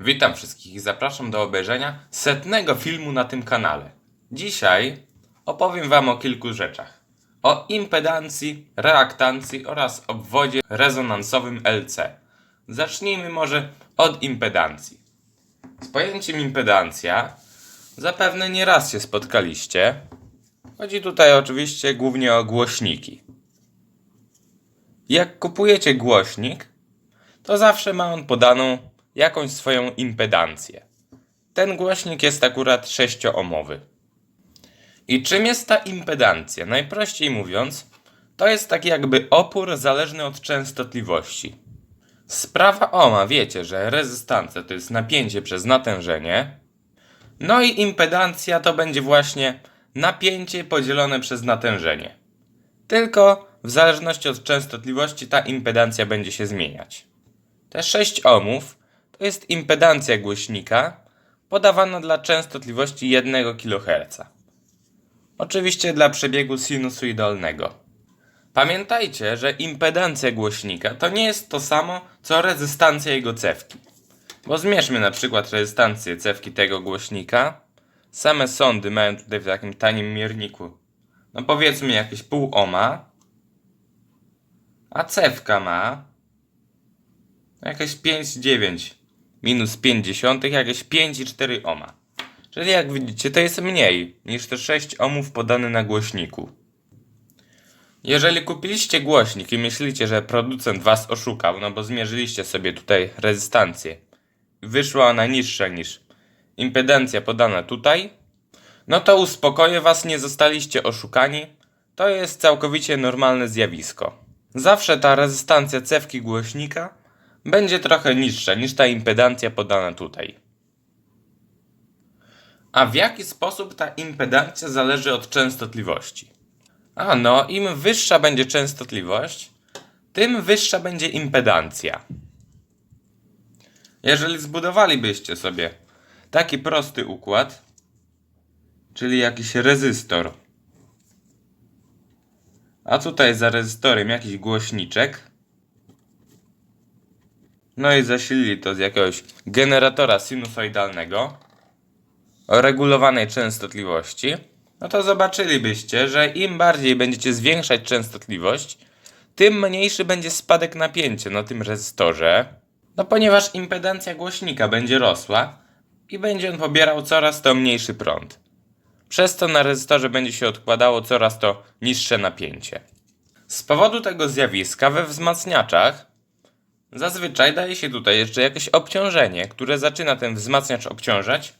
Witam wszystkich i zapraszam do obejrzenia setnego filmu na tym kanale. Dzisiaj opowiem Wam o kilku rzeczach. O impedancji, reaktancji oraz obwodzie rezonansowym LC. Zacznijmy może od impedancji. Z pojęciem impedancja zapewne nie raz się spotkaliście. Chodzi tutaj oczywiście głównie o głośniki. Jak kupujecie głośnik, to zawsze ma on podaną jakąś swoją impedancję. Ten głośnik jest akurat 6-ohmowy. I czym jest ta impedancja? Najprościej mówiąc, to jest taki jakby opór zależny od częstotliwości. Sprawa ohma, wiecie, że rezystancja to jest napięcie przez natężenie, no i impedancja to będzie właśnie napięcie podzielone przez natężenie. Tylko w zależności od częstotliwości ta impedancja będzie się zmieniać. Te 6 ohmów to jest impedancja głośnika podawana dla częstotliwości 1 kHz. Oczywiście dla przebiegu sinusoidalnego. Pamiętajcie, że impedancja głośnika to nie jest to samo co rezystancja jego cewki. Bo zmierzmy na przykład rezystancję cewki tego głośnika. Same sądy mają tutaj w takim tanim mierniku. No powiedzmy jakieś pół ohma. A cewka ma jakieś 5,9 minus 50, jakieś 5,4 ohma. Czyli jak widzicie, to jest mniej niż te 6 ohmów podane na głośniku. Jeżeli kupiliście głośnik i myślicie, że producent was oszukał, no bo zmierzyliście sobie tutaj rezystancję, wyszła ona niższa niż impedancja podana tutaj, no to uspokoję was, nie zostaliście oszukani. To jest całkowicie normalne zjawisko. Zawsze ta rezystancja cewki głośnika będzie trochę niższa niż ta impedancja podana tutaj. A w jaki sposób ta impedancja zależy od częstotliwości? A no, im wyższa będzie częstotliwość, tym wyższa będzie impedancja. Jeżeli zbudowalibyście sobie taki prosty układ, czyli jakiś rezystor, a tutaj za rezystorem jakiś głośniczek, no i zasilili to z jakiegoś generatora sinusoidalnego o regulowanej częstotliwości, no to zobaczylibyście, że im bardziej będziecie zwiększać częstotliwość, tym mniejszy będzie spadek napięcia na tym rezystorze, no ponieważ impedancja głośnika będzie rosła i będzie on pobierał coraz to mniejszy prąd. Przez to na rezystorze będzie się odkładało coraz to niższe napięcie. Z powodu tego zjawiska we wzmacniaczach Zazwyczaj daje się tutaj jeszcze jakieś obciążenie, które zaczyna ten wzmacniacz obciążać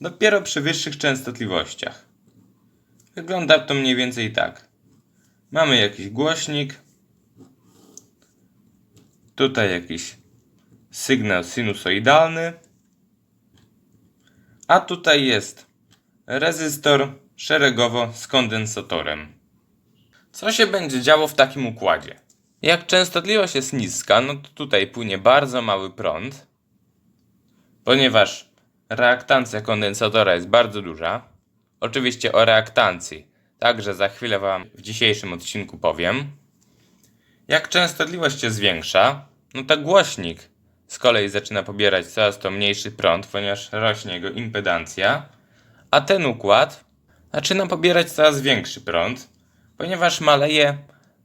dopiero przy wyższych częstotliwościach. Wygląda to mniej więcej tak. Mamy jakiś głośnik. Tutaj jakiś sygnał sinusoidalny. A tutaj jest rezystor szeregowo z kondensatorem. Co się będzie działo w takim układzie? Jak częstotliwość jest niska, no to tutaj płynie bardzo mały prąd, ponieważ reaktancja kondensatora jest bardzo duża. Oczywiście o reaktancji także za chwilę Wam w dzisiejszym odcinku powiem. Jak częstotliwość się zwiększa, no to głośnik z kolei zaczyna pobierać coraz to mniejszy prąd, ponieważ rośnie jego impedancja, a ten układ zaczyna pobierać coraz większy prąd, ponieważ maleje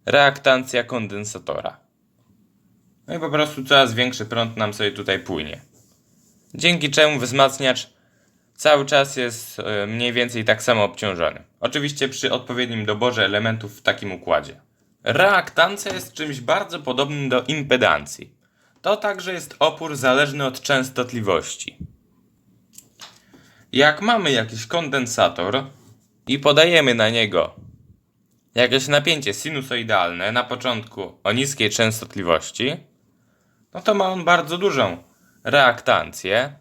reaktancja kondensatora. No i po prostu coraz większy prąd nam sobie tutaj płynie. Dzięki czemu wzmacniacz cały czas jest e, mniej więcej tak samo obciążony. Oczywiście przy odpowiednim doborze elementów w takim układzie. Reaktancja jest czymś bardzo podobnym do impedancji. To także jest opór zależny od częstotliwości. Jak mamy jakiś kondensator i podajemy na niego jakieś napięcie sinusoidalne na początku o niskiej częstotliwości, no to ma on bardzo dużą reaktancję.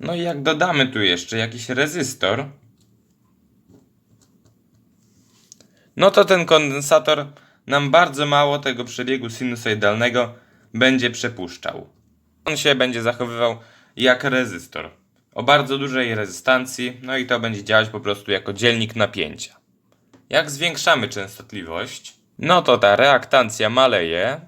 No i jak dodamy tu jeszcze jakiś rezystor, no to ten kondensator nam bardzo mało tego przebiegu sinusoidalnego będzie przepuszczał. On się będzie zachowywał jak rezystor o bardzo dużej rezystancji, no i to będzie działać po prostu jako dzielnik napięcia. Jak zwiększamy częstotliwość, no to ta reaktancja maleje,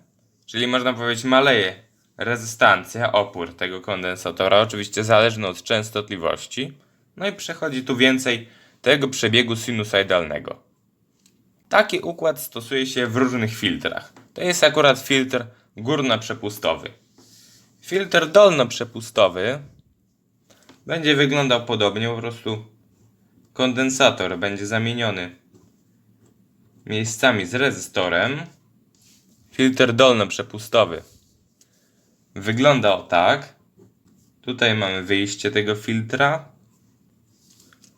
czyli można powiedzieć maleje rezystancja, opór tego kondensatora, oczywiście zależny od częstotliwości. No i przechodzi tu więcej tego przebiegu sinusoidalnego. Taki układ stosuje się w różnych filtrach. To jest akurat filtr górnoprzepustowy. Filtr dolnoprzepustowy będzie wyglądał podobnie, po prostu kondensator będzie zamieniony miejscami z rezystorem. Filtr dolnoprzepustowy wygląda o tak. Tutaj mamy wyjście tego filtra.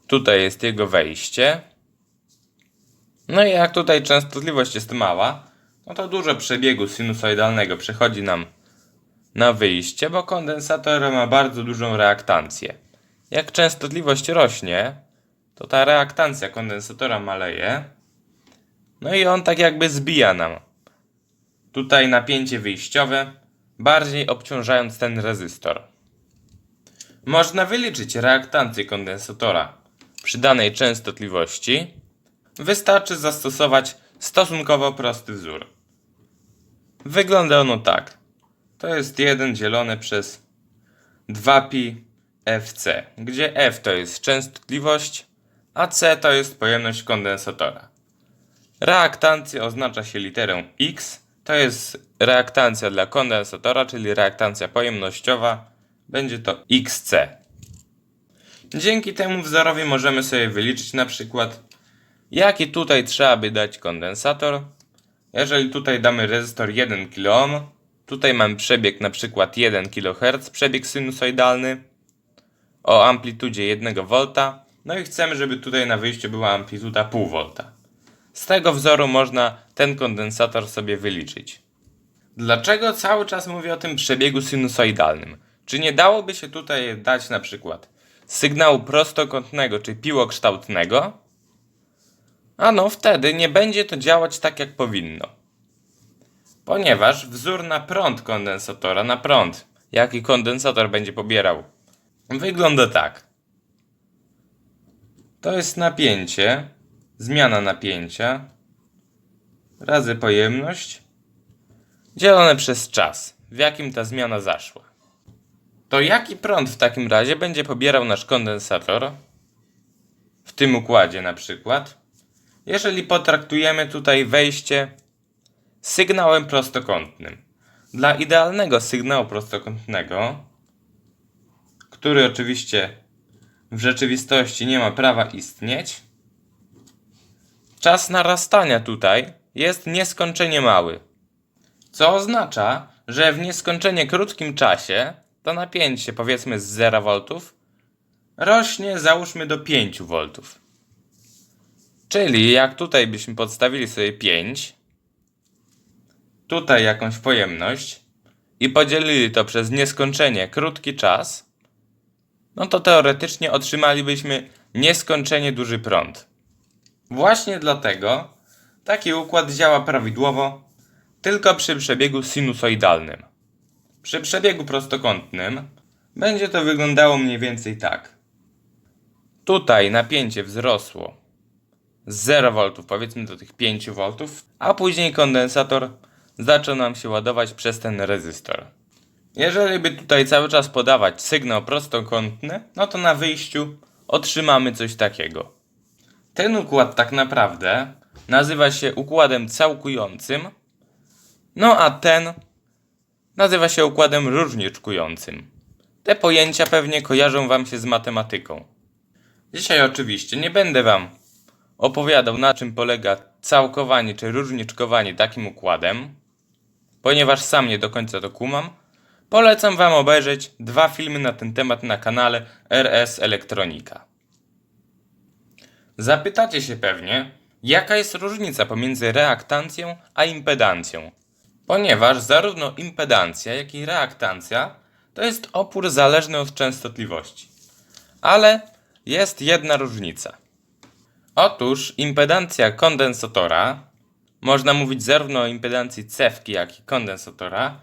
Tutaj jest jego wejście. No i jak tutaj częstotliwość jest mała, no to dużo przebiegu sinusoidalnego przechodzi nam na wyjście, bo kondensator ma bardzo dużą reaktancję. Jak częstotliwość rośnie, to ta reaktancja kondensatora maleje. No i on tak jakby zbija nam tutaj napięcie wyjściowe, bardziej obciążając ten rezystor. Można wyliczyć reaktancję kondensatora przy danej częstotliwości. Wystarczy zastosować stosunkowo prosty wzór. Wygląda ono tak. To jest 1 dzielone przez 2pi fc, gdzie f to jest częstotliwość, a c to jest pojemność kondensatora. Reaktancja oznacza się literą x, to jest reaktancja dla kondensatora, czyli reaktancja pojemnościowa, będzie to xc. Dzięki temu wzorowi możemy sobie wyliczyć na przykład, jaki tutaj trzeba by dać kondensator. Jeżeli tutaj damy rezystor 1 kΩ, tutaj mamy przebieg na przykład 1 kHz, przebieg sinusoidalny o amplitudzie 1 V, no i chcemy, żeby tutaj na wyjściu była amplituda 0,5 V. Z tego wzoru można ten kondensator sobie wyliczyć. Dlaczego cały czas mówię o tym przebiegu sinusoidalnym? Czy nie dałoby się tutaj dać na przykład sygnału prostokątnego czy piłokształtnego? Ano wtedy nie będzie to działać tak jak powinno. Ponieważ wzór na prąd kondensatora, na prąd, jaki kondensator będzie pobierał, wygląda tak. To jest napięcie, zmiana napięcia razy pojemność dzielone przez czas, w jakim ta zmiana zaszła. To jaki prąd w takim razie będzie pobierał nasz kondensator? W tym układzie na przykład. Jeżeli potraktujemy tutaj wejście sygnałem prostokątnym. Dla idealnego sygnału prostokątnego, który oczywiście w rzeczywistości nie ma prawa istnieć, czas narastania tutaj jest nieskończenie mały. Co oznacza, że w nieskończenie krótkim czasie to napięcie powiedzmy z 0 V rośnie załóżmy do 5 V. Czyli jak tutaj byśmy podstawili sobie 5, tutaj jakąś pojemność i podzielili to przez nieskończenie krótki czas, no to teoretycznie otrzymalibyśmy nieskończenie duży prąd. Właśnie dlatego taki układ działa prawidłowo tylko przy przebiegu sinusoidalnym. Przy przebiegu prostokątnym będzie to wyglądało mniej więcej tak. Tutaj napięcie wzrosło z 0 V powiedzmy do tych 5 V, a później kondensator zaczął nam się ładować przez ten rezystor. Jeżeli by tutaj cały czas podawać sygnał prostokątny, no to na wyjściu otrzymamy coś takiego. Ten układ tak naprawdę nazywa się układem całkującym, no a ten nazywa się układem różniczkującym. Te pojęcia pewnie kojarzą Wam się z matematyką. Dzisiaj oczywiście nie będę Wam opowiadał na czym polega całkowanie czy różniczkowanie takim układem, ponieważ sam nie do końca to kumam. Polecam Wam obejrzeć dwa filmy na ten temat na kanale RS Elektronika. Zapytacie się pewnie, jaka jest różnica pomiędzy reaktancją a impedancją ponieważ zarówno impedancja, jak i reaktancja to jest opór zależny od częstotliwości. Ale jest jedna różnica. Otóż impedancja kondensatora, można mówić zarówno o impedancji cewki, jak i kondensatora,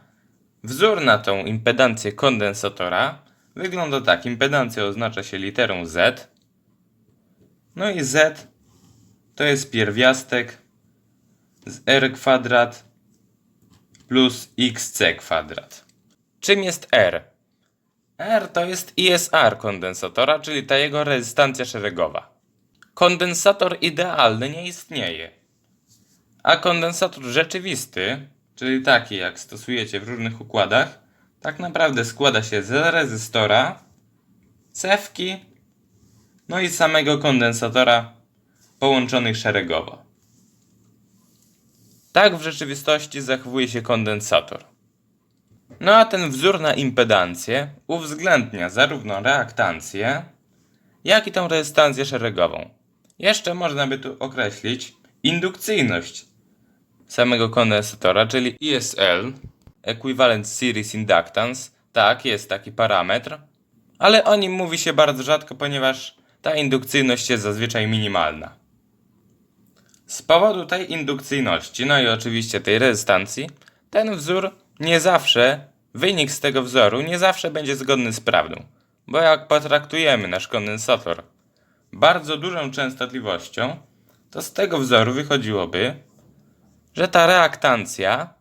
wzór na tą impedancję kondensatora wygląda tak. Impedancja oznacza się literą Z. No i Z to jest pierwiastek z R kwadrat plus xc kwadrat. czym jest R? R to jest ISR kondensatora, czyli ta jego rezystancja szeregowa. Kondensator idealny nie istnieje. A kondensator rzeczywisty, czyli taki jak stosujecie w różnych układach, tak naprawdę składa się z rezystora, cewki, no i samego kondensatora połączonych szeregowo. Tak w rzeczywistości zachowuje się kondensator. No a ten wzór na impedancję uwzględnia zarówno reaktancję, jak i tą rezystancję szeregową. Jeszcze można by tu określić indukcyjność samego kondensatora, czyli ESL, Equivalent Series Inductance. Tak, jest taki parametr, ale o nim mówi się bardzo rzadko, ponieważ ta indukcyjność jest zazwyczaj minimalna. Z powodu tej indukcyjności, no i oczywiście tej rezystancji, ten wzór nie zawsze, wynik z tego wzoru nie zawsze będzie zgodny z prawdą. Bo jak potraktujemy nasz kondensator bardzo dużą częstotliwością, to z tego wzoru wychodziłoby, że ta reaktancja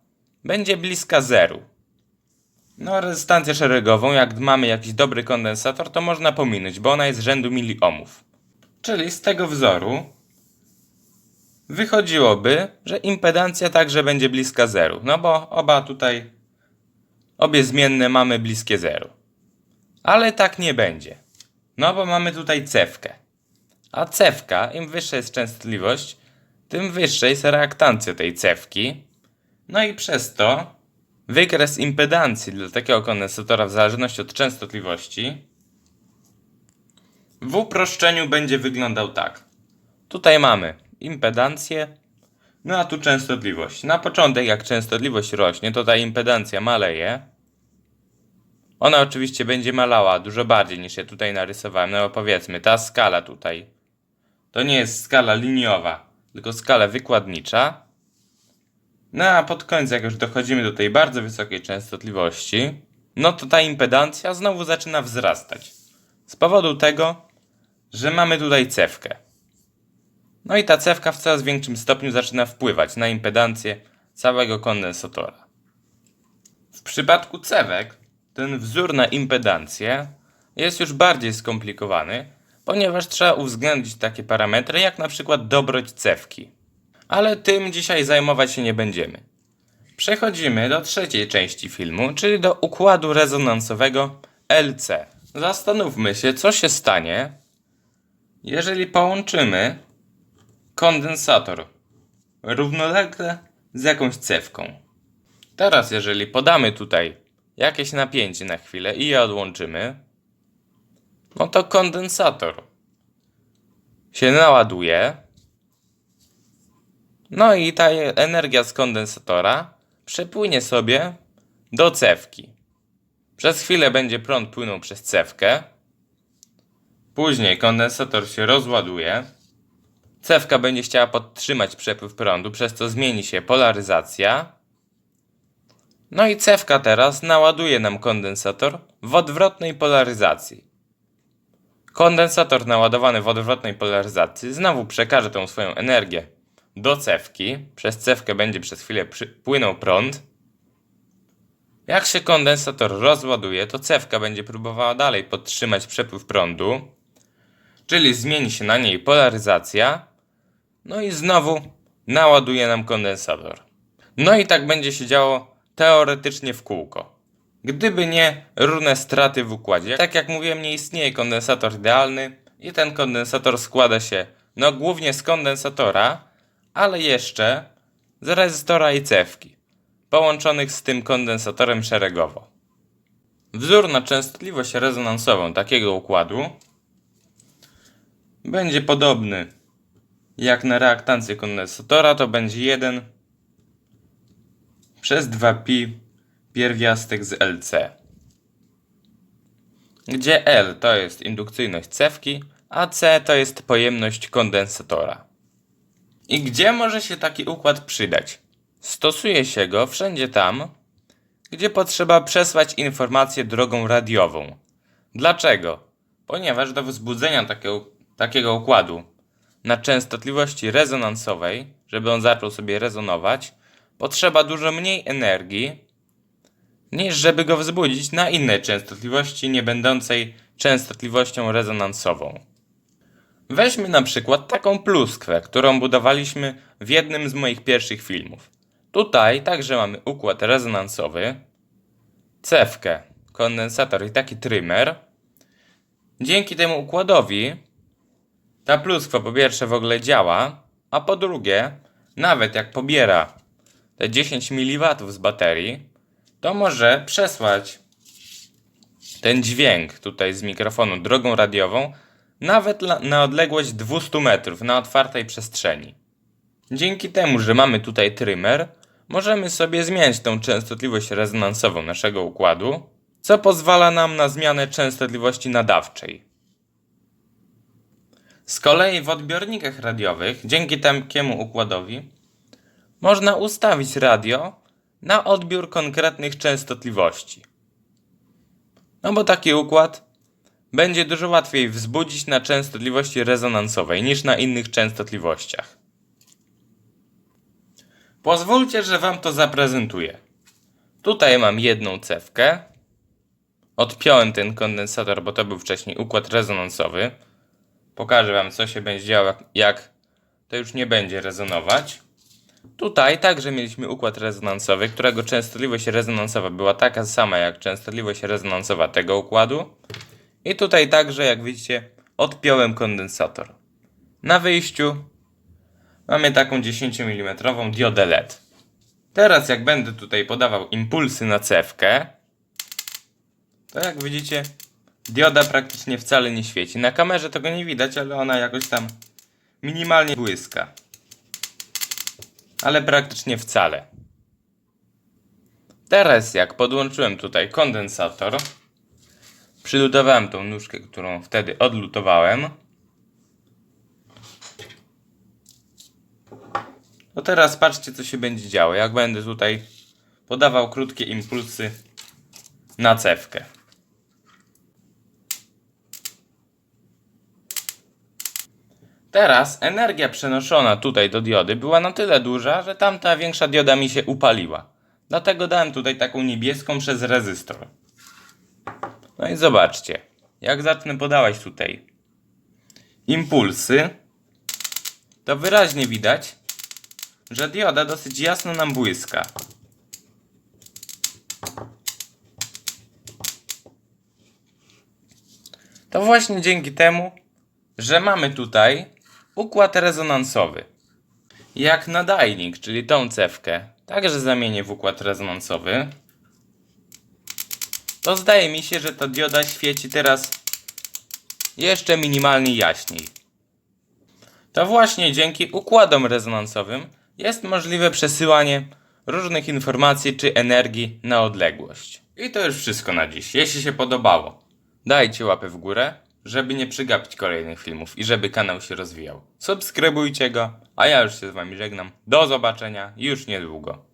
będzie bliska zeru. No, rezystancję szeregową, jak mamy jakiś dobry kondensator, to można pominąć, bo ona jest rzędu miliohmów. Czyli z tego wzoru wychodziłoby, że impedancja także będzie bliska zeru. No bo oba tutaj, obie zmienne mamy bliskie zeru. Ale tak nie będzie. No bo mamy tutaj cewkę. A cewka, im wyższa jest częstotliwość, tym wyższa jest reaktancja tej cewki. No i przez to wykres impedancji dla takiego kondensatora w zależności od częstotliwości w uproszczeniu będzie wyglądał tak. Tutaj mamy impedancję, no a tu częstotliwość. Na początek jak częstotliwość rośnie, to ta impedancja maleje. Ona oczywiście będzie malała dużo bardziej niż ja tutaj narysowałem. No bo powiedzmy, ta skala tutaj to nie jest skala liniowa, tylko skala wykładnicza. No a pod koniec, jak już dochodzimy do tej bardzo wysokiej częstotliwości, no to ta impedancja znowu zaczyna wzrastać. Z powodu tego, że mamy tutaj cewkę. No i ta cewka w coraz większym stopniu zaczyna wpływać na impedancję całego kondensatora. W przypadku cewek ten wzór na impedancję jest już bardziej skomplikowany, ponieważ trzeba uwzględnić takie parametry jak na przykład dobroć cewki. Ale tym dzisiaj zajmować się nie będziemy. Przechodzimy do trzeciej części filmu, czyli do układu rezonansowego LC. Zastanówmy się, co się stanie, jeżeli połączymy kondensator równolegle z jakąś cewką. Teraz, jeżeli podamy tutaj jakieś napięcie na chwilę i je odłączymy, no to kondensator się naładuje. No i ta energia z kondensatora przepłynie sobie do cewki. Przez chwilę będzie prąd płynął przez cewkę. Później kondensator się rozładuje. Cewka będzie chciała podtrzymać przepływ prądu, przez co zmieni się polaryzacja. No i cewka teraz naładuje nam kondensator w odwrotnej polaryzacji. Kondensator naładowany w odwrotnej polaryzacji znowu przekaże tą swoją energię do cewki. Przez cewkę będzie przez chwilę płynął prąd. Jak się kondensator rozładuje, to cewka będzie próbowała dalej podtrzymać przepływ prądu, czyli zmieni się na niej polaryzacja, no i znowu naładuje nam kondensator. No i tak będzie się działo teoretycznie w kółko. Gdyby nie równe straty w układzie. Tak jak mówiłem, nie istnieje kondensator idealny i ten kondensator składa się no głównie z kondensatora, ale jeszcze z rezystora i cewki, połączonych z tym kondensatorem szeregowo. Wzór na częstotliwość rezonansową takiego układu będzie podobny jak na reaktancję kondensatora, to będzie 1 przez 2pi pierwiastek z LC. Gdzie L to jest indukcyjność cewki, a C to jest pojemność kondensatora. I gdzie może się taki układ przydać? Stosuje się go wszędzie tam, gdzie potrzeba przesłać informację drogą radiową. Dlaczego? Ponieważ do wzbudzenia takiego, takiego układu na częstotliwości rezonansowej, żeby on zaczął sobie rezonować, potrzeba dużo mniej energii niż żeby go wzbudzić na innej częstotliwości, nie będącej częstotliwością rezonansową. Weźmy na przykład taką pluskwę, którą budowaliśmy w jednym z moich pierwszych filmów. Tutaj także mamy układ rezonansowy, cewkę, kondensator i taki trymer. Dzięki temu układowi ta pluskwa po pierwsze w ogóle działa, a po drugie, nawet jak pobiera te 10 mW z baterii, to może przesłać ten dźwięk tutaj z mikrofonu drogą radiową nawet na odległość 200 metrów na otwartej przestrzeni. Dzięki temu, że mamy tutaj trymer, możemy sobie zmieniać tą częstotliwość rezonansową naszego układu, co pozwala nam na zmianę częstotliwości nadawczej. Z kolei w odbiornikach radiowych, dzięki takiemu układowi, można ustawić radio na odbiór konkretnych częstotliwości. No bo taki układ będzie dużo łatwiej wzbudzić na częstotliwości rezonansowej niż na innych częstotliwościach. Pozwólcie, że Wam to zaprezentuję. Tutaj mam jedną cewkę. Odpiąłem ten kondensator, bo to był wcześniej układ rezonansowy. Pokażę Wam, co się będzie działo, jak- to już nie będzie rezonować. Tutaj także mieliśmy układ rezonansowy, którego częstotliwość rezonansowa była taka sama jak częstotliwość rezonansowa tego układu. I tutaj także, jak widzicie, odpiąłem kondensator. Na wyjściu mamy taką 10 mm diodę LED. Teraz jak będę tutaj podawał impulsy na cewkę, to jak widzicie, dioda praktycznie wcale nie świeci. Na kamerze tego nie widać, ale ona jakoś tam minimalnie błyska. Ale praktycznie wcale. Teraz jak podłączyłem tutaj kondensator, przylutowałem tą nóżkę, którą wtedy odlutowałem. To teraz patrzcie, co się będzie działo. Jak będę tutaj podawał krótkie impulsy na cewkę. Teraz energia przenoszona tutaj do diody była na tyle duża, że tamta większa dioda mi się upaliła. Dlatego dałem tutaj taką niebieską przez rezystor. No i zobaczcie, jak zacznę podawać tutaj impulsy, to wyraźnie widać, że dioda dosyć jasno nam błyska. To właśnie dzięki temu, że mamy tutaj układ rezonansowy. Jak nadajnik, czyli tą cewkę, także zamienię w układ rezonansowy, to zdaje mi się, że ta dioda świeci teraz jeszcze minimalnie jaśniej. To właśnie dzięki układom rezonansowym jest możliwe przesyłanie różnych informacji czy energii na odległość. I to już wszystko na dziś. Jeśli się podobało, dajcie łapę w górę, żeby nie przegapić kolejnych filmów i żeby kanał się rozwijał. Subskrybujcie go, a ja już się z wami żegnam. Do zobaczenia już niedługo.